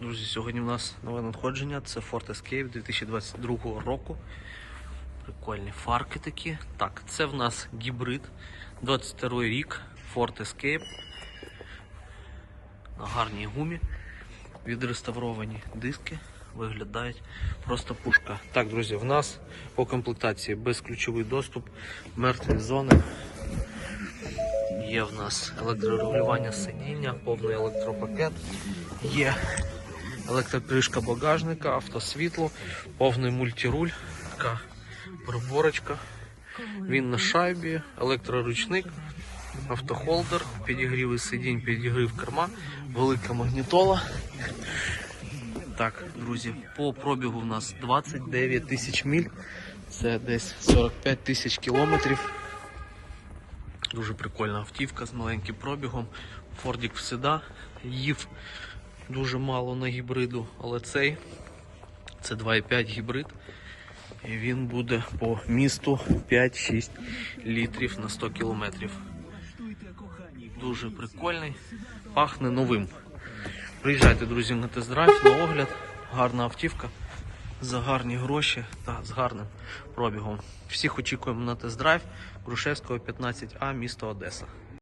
Друзі, сьогодні у нас нове надходження. Це Ford Escape 2022 року. Прикольні фарки такі. Так, це в нас гібрид. 22 рік. Ford Escape. На гарній гумі. Відреставровані диски. Виглядають просто пушка. Так, друзі, в нас по комплектації безключовий доступ, мертві зони. Є в нас електрорегулювання сидіння, повний електропакет. Є електрокришка багажника, автосвітло, повний мультируль, така приборочка. Він на шайбі, електроручник, автохолдер, підігріви сидінь, підігрів керма, велика магнітола. Так, друзі, по пробігу в нас 29 тисяч міль. Це десь 45 тисяч кілометрів. Дуже прикольна автівка з маленьким пробігом. Фордік всегда їв дуже мало на гібриду, але цей це 2,5 гібрид. І він буде по місту 5-6 літрів на 100 кілометрів. Дуже прикольний, пахне новим. Приїжджайте, друзі, на тест-драйв, на огляд. Гарна автівка за гарні гроші та з гарним пробігом. Всіх очікуємо на тест-драйв Грушевського 15А, місто Одеса.